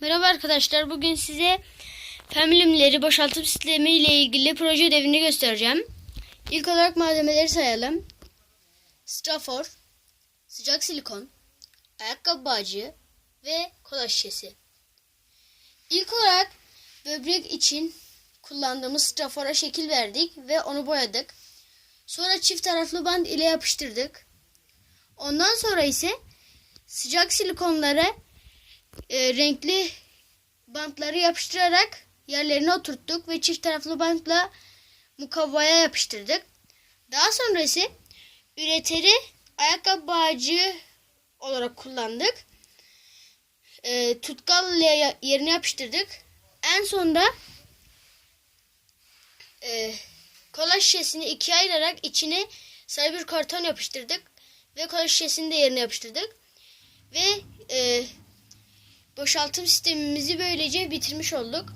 Merhaba arkadaşlar. Bugün size fen bilimleri boşaltım sistemi ile ilgili proje ödevini göstereceğim. İlk olarak malzemeleri sayalım. Strafor, sıcak silikon, ayakkabı bağcığı ve kola şişesi. İlk olarak böbrek için kullandığımız strafora şekil verdik ve onu boyadık. Sonra çift taraflı band ile yapıştırdık. Ondan sonra ise sıcak silikonları e, renkli bantları yapıştırarak yerlerine oturttuk ve çift taraflı bantla mukavvaya yapıştırdık. Daha sonra ise üreteri ayakkabı bağcığı olarak kullandık. E, tutkal ile yerine yapıştırdık. En sonda e, kola şişesini ikiye ayırarak içine sarı bir karton yapıştırdık ve kola şişesini de yerine yapıştırdık. Ve e, boşaltım sistemimizi böylece bitirmiş olduk.